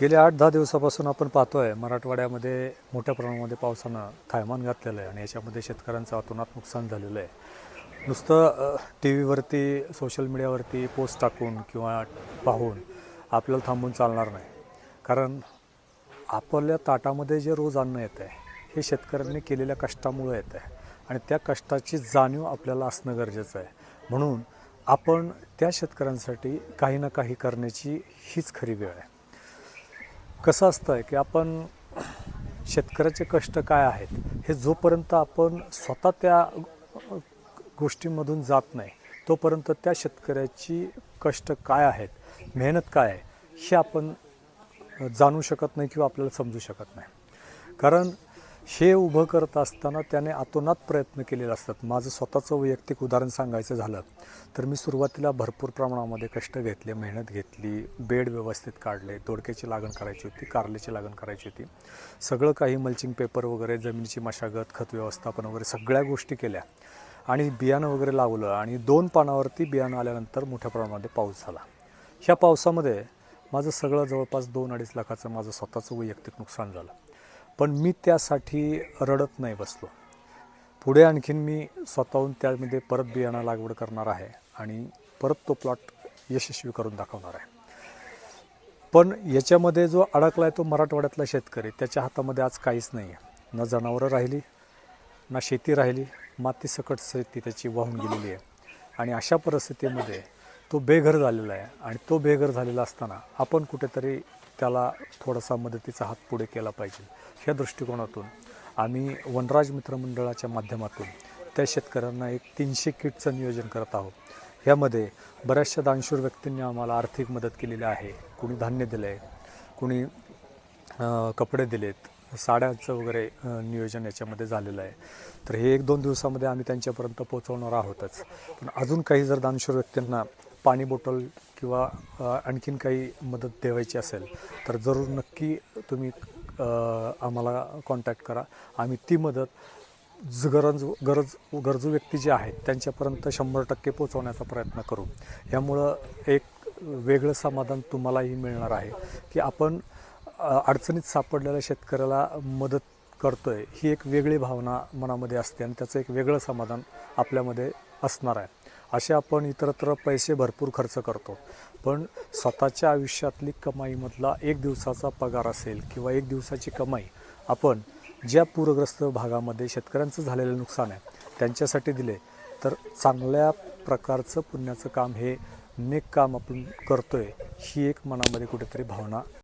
गेल्या आठ दहा दिवसापासून आपण पाहतोय मराठवाड्यामध्ये मोठ्या प्रमाणामध्ये पावसानं थायमान घातलेलं आहे आणि याच्यामध्ये शेतकऱ्यांचं अतोनात नुकसान झालेलं आहे नुसतं टी व्हीवरती सोशल मीडियावरती पोस्ट टाकून किंवा पाहून आपल्याला थांबून चालणार नाही. कारण आपल्या ताटामध्ये जे रोज अन्न येतं आहे हे शेतकऱ्यांनी केलेल्या कष्टामुळे येतं आहे आणि त्या कष्टाची जाणीव आपल्याला असणं गरजेचं आहे. म्हणून आपण त्या शेतकऱ्यांसाठी काही ना काही करण्याची हीच खरी वेळ आहे. कसं असतं आहे की आपण शेतकऱ्याचे कष्ट काय आहेत हे जोपर्यंत आपण स्वतः त्या गोष्टीमधून गोष्टींमधून जात नाही तोपर्यंत त्या शेतकऱ्याची कष्ट काय आहेत मेहनत काय आहे हे आपण जाणू शकत नाही किंवा आपल्याला समजू शकत नाही. कारण हे उभं करत असताना त्याने आतोनात प्रयत्न केलेले असतात. माझं स्वतःचं वैयक्तिक उदाहरण सांगायचं झालं तर मी सुरुवातीला भरपूर प्रमाणामध्ये कष्ट घेतले मेहनत घेतली बेड व्यवस्थित काढले दोडक्याची लागण करायची होती कारल्याची लागण करायची होती. सगळं काही मल्चिंग पेपर वगैरे जमिनीची मशागत खत व्यवस्थापन वगैरे सगळ्या गोष्टी केल्या आणि बियाणं वगैरे लावलं आणि दोन पानावरती बियाणं आल्यानंतर मोठ्या प्रमाणामध्ये पाऊस झाला. ह्या पावसामध्ये माझं सगळं जवळपास दोन अडीच लाखाचं माझं स्वतःचं वैयक्तिक नुकसान झालं. पण मी त्यासाठी रडत नाही बसलो. पुढे आणखीन मी स्वतःहून त्यामध्ये परत बियाणं लागवड करणार आहे आणि परत तो प्लॉट यशस्वी करून दाखवणार आहे. पण याच्यामध्ये जो अडकला आहे तो मराठवाड्यातला शेतकरी त्याच्या हातामध्ये आज काहीच नाही आहे ना जनावरं राहिली ना शेती राहिली माती सकट शेती त्याची वाहून गेलेली आहे. आणि अशा परिस्थितीमध्ये तो बेघर झालेला आहे आणि तो बेघर झालेला असताना आपण कुठेतरी त्याला थोडासा मदतीचा हात पुढे केला पाहिजे ह्या दृष्टिकोनातून. आम्ही वनराज मित्रमंडळाच्या माध्यमातून त्या शेतकऱ्यांना एक तीनशे किटचं नियोजन करत आहोत. ह्यामध्ये बऱ्याचशा दानशूर व्यक्तींनी आम्हाला आर्थिक मदत केलेली आहे. कुणी धान्य दिलं आहे कुणी कपडे दिलेत साड्यांचं वगैरे नियोजन याच्यामध्ये झालेलं आहे. तर हे एक दोन दिवसामध्ये आम्ही त्यांच्यापर्यंत पोहोचवणार आहोतच. पण अजून काही जर दानशूर व्यक्तींना पाणी बॉटल किंवा आणखीन काही मदत द्यावायची असेल तर जरूर नक्की तुम्ही आम्हाला कॉन्टॅक्ट करा. आम्ही ती मदत ज- गरज गरज गरजू व्यक्ती जे आहेत त्यांच्यापर्यंत शंभर टक्के पोचवण्याचा प्रयत्न करू. यामुळं एक वेगळं समाधान तुम्हालाही मिळणार आहे की आपण अडचणीत सापडलेल्या शेतकऱ्याला मदत करतो आहे ही एक वेगळी भावना मनामध्ये असते आणि त्याचं एक वेगळं समाधान आपल्यामध्ये असणार आहे. असे आपण इतरत्र पैसे भरपूर खर्च करतो. पण स्वतःच्या आयुष्यातली कमाईमधला एक दिवसाचा पगार असेल किंवा एक दिवसाची कमाई आपण ज्या पूरग्रस्त भागामध्ये शेतकऱ्यांचं झालेलं नुकसान आहे त्यांच्यासाठी दिले तर चांगल्या प्रकारचं पुण्याचं काम हे नेक काम आपण करतोय ही एक मनामध्ये कुठेतरी भावना